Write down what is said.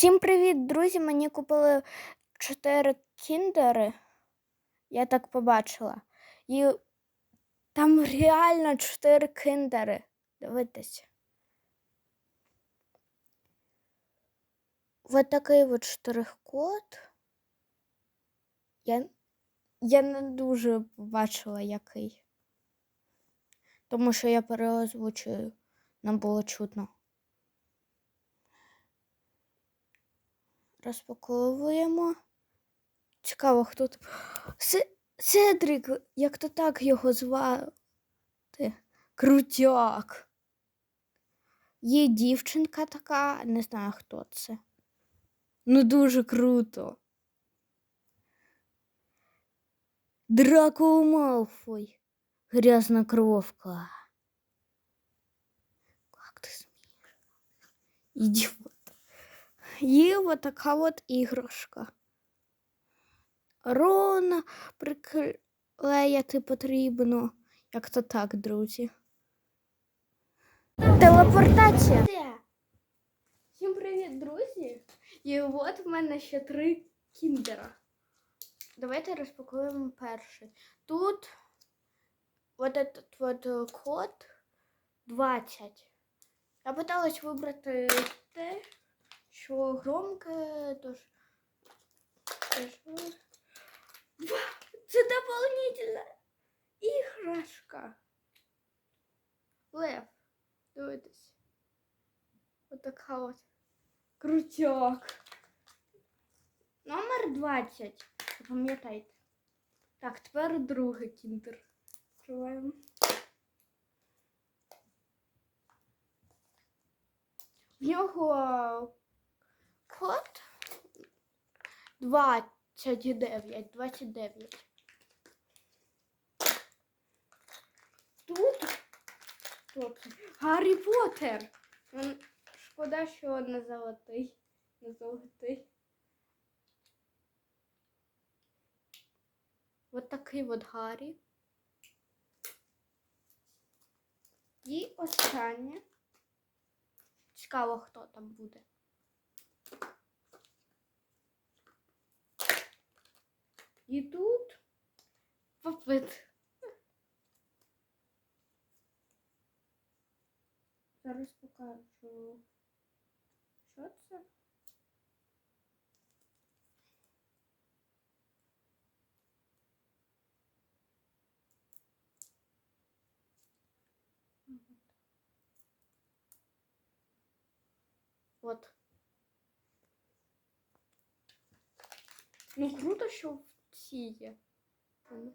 Всім привіт, друзі! Мені купили 4 кіндери. Я так побачила. І там реально 4 кіндери. Дивитесь. Ось такий от штрих-код. Я, я не дуже побачила який. Тому що я переозвучую, нам було чутно. Розпаковуємо. Цікаво, хто тут. Седрик, як то так його звати? Крутяк. Є дівчинка така, не знаю, хто це. Ну, дуже круто. Драко Малфой. Грязна кровка. Как ти смієш? Ідіот. Є от така от іграшка. Рона приклеяти потрібно. Як то так, друзі. Телепортація. Всім привіт, друзі! І от в мене ще три кіндера. Давайте розпакуємо перший. Тут вот этот вот е, код 20. Я пыталась вибрати те, що громке, тож. тож, ну, Це дополнительна іграшка. Лев. Дивитесь. От така от. Крутяк. Номер 20. Запам'ятайте. Так, тепер другий кіндер. Відкриваємо. В нього код 29. 29. Тут це? Гаррі Поттер. Шкода, що не золотий. Не золотий. От такий от Гаррі. І останнє. Цікаво, хто там буде. І тут попит. Зараз покажу. Що це? От. Ну, круто, що всі є. Вони.